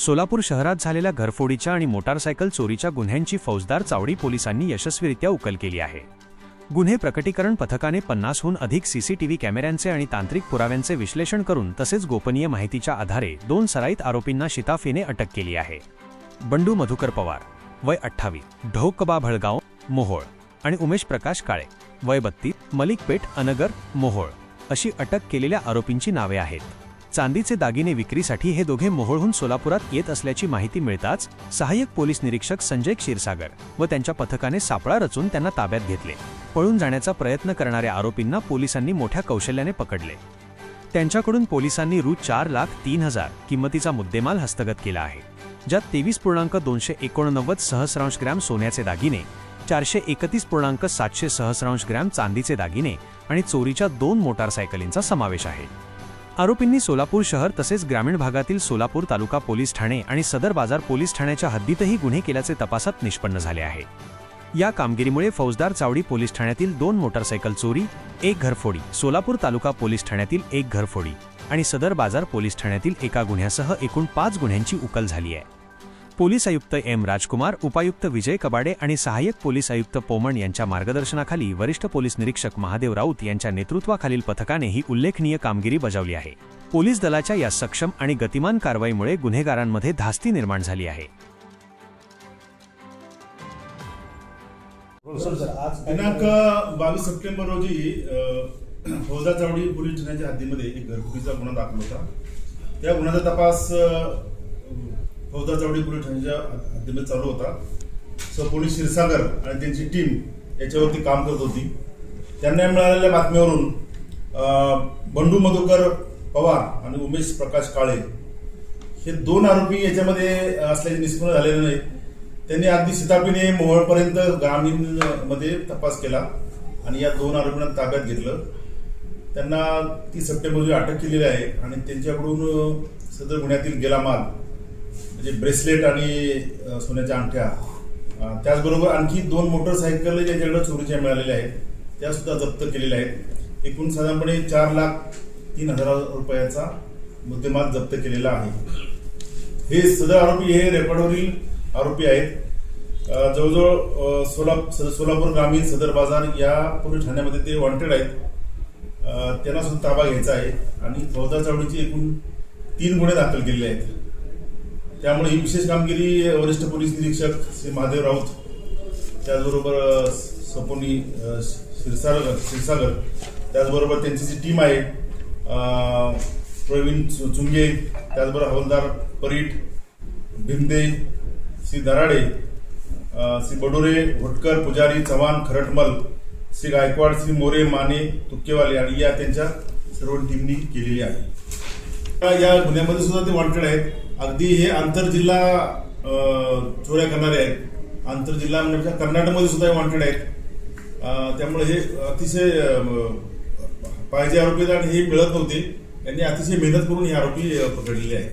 सोलापूर शहरात झालेल्या घरफोडीच्या आणि मोटारसायकल चोरीच्या गुन्ह्यांची फौजदार चावडी पोलिसांनी यशस्वीरित्या उकल केली आहे. गुन्हे प्रकटीकरण पथकाने पन्नासहून अधिक सीसीटीव्ही कॅमेऱ्यांचे आणि तांत्रिक पुराव्यांचे विश्लेषण करून तसेच गोपनीय माहितीच्या आधारे दोन सराईत आरोपींना शिताफीने अटक केली आहे. बंडू मधुकर पवार वय अठ्ठावीस ढोकबा भळगाव मोहोळ आणि उमेश प्रकाश काळे वय बत्तीस मलिकपेठ अनगर मोहोळ अशी अटक केलेल्या आरोपींची नावे आहेत. चांदीचे दागिने विक्रीसाठी हे दोघे मोहोळहून सोलापुरात येत असल्याची माहिती मिळताच सहाय्यक पोलीस निरीक्षक संजय क्षीरसागर व त्यांच्या पथकाने सापळा रचून त्यांना ताब्यात घेतले. पळून जाण्याचा प्रयत्न करणाऱ्या आरोपींना पोलिसांनी मोठ्या कौशल्याने पकडले. त्यांच्याकडून पोलिसांनी रु. चार लाख तीन हजार किंमतीचा मुद्देमाल हस्तगत केला आहे. ज्यात तेवीस पूर्णांक दोनशे एकोणनव्वद सहस्रांश ग्रॅम सोन्याचे दागिने चारशे एकतीस पूर्णांक सातशे सहस्रांश ग्रॅम चांदीचे दागिने आणि चोरीच्या दोन मोटारसायकलींचा समावेश आहे. आरोपींनी सोलापूर शहर तसेच ग्रामीण भागातील सोलापूर तालुका पोलीस ठाणे आणि सदर बाजार पोलीस ठाण्याच्या हद्दीतही गुन्हे केल्याचे तपासात निष्पन्न झाले आहे. या कामगिरीमुळे फौजदार चावडी पोलीस ठाण्यातील दोन मोटारसायकल चोरी एक घरफोडी सोलापूर तालुका पोलीस ठाण्यातील एक घरफोडी आणि सदर बाजार पोलीस ठाण्यातील एका गुन्ह्यासह एकूण पाच गुन्ह्यांची उकल झाली आहे. पोलीस आयुक्त एम राजकुमार उपायुक्त विजय कबाडे आणि सहाय्यक पोलीस आयुक्त पोमण यांच्या मार्गदर्शनाखाली वरिष्ठ पोलीस निरीक्षक महादेव राऊत यांच्या नेतृत्वाखालील पथकाने ही उल्लेखनीय कामगिरी बजावली आहे. पोलीस दलाच्या या सक्षम आणि गतिमान कारवाईमुळे गुन्हेगारांमध्ये धास्ती निर्माण झाली आहे. दिनांक बावीस सप्टेंबर रोजी फौजा चावडी पोलीस ठाण्याच्या हद्दीमध्ये एक घरगुतीचा गुन्हा दाखल होता. त्या गुन्ह्याचा तपास फौजा चावडी पोलीस ठाण्याच्या हद्दीमध्ये चालू होता. सो पोलीस क्षीरसागर आणि त्यांची टीम याच्यावरती काम करत होती. त्यांना मिळालेल्या बातमीवरून बंडू मधुकर पवार आणि उमेश प्रकाश काळे हे दोन आरोपी याच्यामध्ये असल्याचे निष्पन्न झालेले नाही. त्यांनी अगदी सीतापीने मोहळपर्यंत ग्रामीणमध्ये तपास केला आणि या दोन आरोपींना ताब्यात घेतलं. त्यांना तीस सप्टेंबर रोजी अटक केलेली आहे आणि त्यांच्याकडून सदर गुन्ह्यातील गेला माल म्हणजे ब्रेसलेट आणि सोन्याच्या अंगठ्या. त्याचबरोबर आणखी दोन मोटरसायकल ज्याच्याकडे चोरीच्या मिळालेल्या आहेत त्या सुद्धा जप्त केलेल्या आहेत. एकूण साधारणपणे चार लाख तीन हजार रुपयाचा मुद्देमाल जप्त केलेला आहे. हे सदर आरोपी हे रेकॉर्डवरील आरोपी आहेत. जवळजवळ सोला स- सोलापूर ग्रामीण सदर बाजार या पोलीस ठाण्यामध्ये ते वॉन्टेड आहेत. त्यांना सुद्धा ताबा घ्यायचा आहे आणि फौजा चावडीचे एकूण तीन गुन्हे दाखल केलेले आहेत. त्यामुळे ही विशेष कामगिरी वरिष्ठ पोलीस निरीक्षक श्री महादेव राऊत त्याचबरोबर सपोनी शिरसागर क्षीरसागर क्षीरसागर त्याचबरोबर त्यांची जी टीम आहे प्रवीण चुंगे त्याचबरोबर हवलदार परीट भिमदे श्री दराडे श्री बडोरे भोटकर पुजारी चव्हाण खरटमल श्री गायकवाड श्री मोरे माने तुक्केवाले आणि या त्यांच्या सर्व टीमनी केलेली आहे. या गुन्ह्यामध्ये सुद्धा ते वॉन्टेड आहेत. अगदी हे आंतरजिल्हा चोऱ्या करणारे आहेत. आंतरजिल्हा म्हणजे कर्नाटकमध्ये सुद्धा वॉन्टेड आहेत. त्यामुळे हे अतिशय पाहिजे आरोपी आहेत आणि हे मिळत नव्हते. यांनी अतिशय मेहनत करून हे आरोपी पकडलेले आहेत.